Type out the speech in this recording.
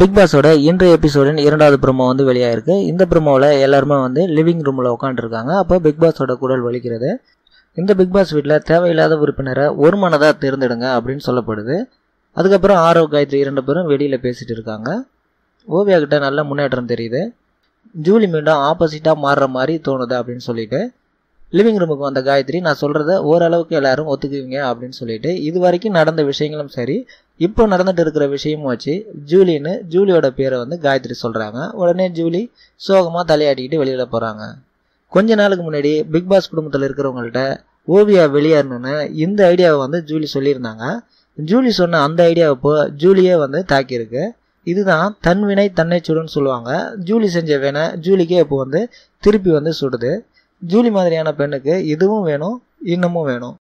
Big பாஸோட இன்றைய எபிசோடின் இரண்டாவது promo வந்து வெளியாயிருக்கு. இந்த ப்ரொமோவில் எல்லாருமே வந்து லிவிங் ரூமில் உட்காந்துருக்காங்க அப்போ பிக் பாஸோட குரல் வலிக்கிறது. இந்த பிக் பாஸ் வீட்டில் தேவையில்லாத உறுப்பினரை ஒரு மனதாக தேர்ந்தெடுங்க அப்படின்னு சொல்லப்படுது. அதுக்கப்புறம் ஆரவ் காயத்ரி இரண்டு பேரும் வெளியில் பேசிட்டு இருக்காங்க. ஓவியா கிட்ட நல்ல முன்னேற்றம் தெரியுது. ஜூலி மீண்டும் ஆப்போசிட்டாக மாறுற மாதிரி தோணுது அப்படின்னு சொல்லிட்டு லிவிங் ரூமுக்கு வந்த காயத்ரி நான் சொல்கிறத ஓரளவுக்கு எல்லாரும் ஒத்துக்குவீங்க அப்படின்னு சொல்லிட்டு இது வரைக்கும் நடந்த விஷயங்களும் சரி இப்போ நடந்துட்டு இருக்கிற விஷயமும் வச்சு ஜூலின்னு ஜூலியோட பேரை வந்து காயத்ரி சொல்கிறாங்க உடனே ஜூலி சோகமாக தலையாட்டிக்கிட்டு வெளியில் போகிறாங்க கொஞ்ச நாளுக்கு முன்னாடி பிக் பாஸ் குடும்பத்தில் இருக்கிறவங்கள்ட்ட ஓவியா வெளியேறணும்னு இந்த ஐடியாவை வந்து ஜூலி சொல்லியிருந்தாங்க. ஜூலி சொன்ன அந்த ஐடியாவை இப்போ ஜூலியே வந்து தாக்கியிருக்கு. இதுதான் தன் வினை தன்னை சுடுன்னு சொல்லுவாங்க. ஜூலி செஞ்ச வேணை ஜூலிக்கே இப்போ வந்து திருப்பி வந்து சுடுது. ஜூலி மாதிரியான பெண்ணுக்கு இதுவும் வேணும் இன்னமும் வேணும்.